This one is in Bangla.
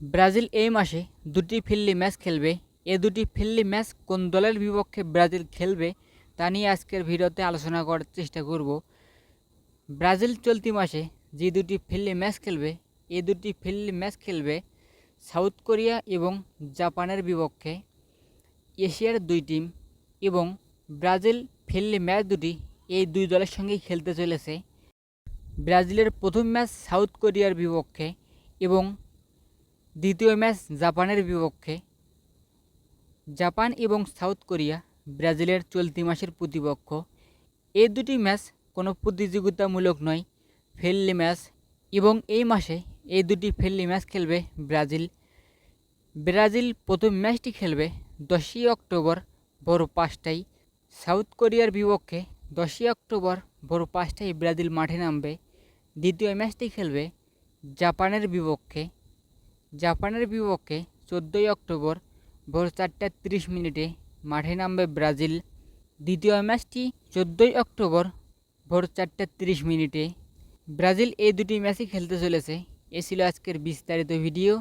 ব্রাজিল এই মাসে দুটি ফ্রেন্ডলি ম্যাচ খেলবে। এ দুটি ফ্রেন্ডলি ম্যাচ কোন দলের বিপক্ষে ব্রাজিল খেলবে তা নিয়ে আজকের ভিডিওতে আলোচনা করার চেষ্টা করব। ব্রাজিল চলতি মাসে যে দুটি ফ্রেন্ডলি ম্যাচ খেলবে, এ দুটি ফ্রেন্ডলি ম্যাচ খেলবে সাউথ কোরিয়া এবং জাপানের বিপক্ষে। এশিয়ার দুই টিম এবং ব্রাজিল ফ্রেন্ডলি ম্যাচ দুটি এই দুই দলের সঙ্গেই খেলতে চলেছে। ব্রাজিলের প্রথম ম্যাচ সাউথ কোরিয়ার বিপক্ষে এবং দ্বিতীয় ম্যাচ জাপানের বিপক্ষে। জাপান এবং সাউথ কোরিয়া ব্রাজিলের চলতি মাসের প্রতিপক্ষ। এই দুটি ম্যাচ কোনো প্রতিযোগিতামূলক নয় ফ্রেন্ডলি ম্যাচ এবং এই মাসে এই দুটি ফ্রেন্ডলি ম্যাচ খেলবে ব্রাজিল। ব্রাজিল প্রথম ম্যাচটি খেলবে দশই অক্টোবর ভোর পাঁচটায়। সাউথ কোরিয়ার বিপক্ষে দশই অক্টোবর ভোর পাঁচটায় ব্রাজিল মাঠে নামবে। দ্বিতীয় ম্যাচটি খেলবে জাপানের বিপক্ষে। জাপানের বিপক্ষে চোদ্দোই অক্টোবর ভোর চারটা তিরিশ মিনিটে মাঠে নামবে ব্রাজিল। দ্বিতীয় ম্যাচটি চোদ্দোই অক্টোবর ভোর চারটা তিরিশ মিনিটে। ব্রাজিল এই দুটি ম্যাচই খেলতে চলেছে, এ ছিল আজকের বিস্তারিত ভিডিও।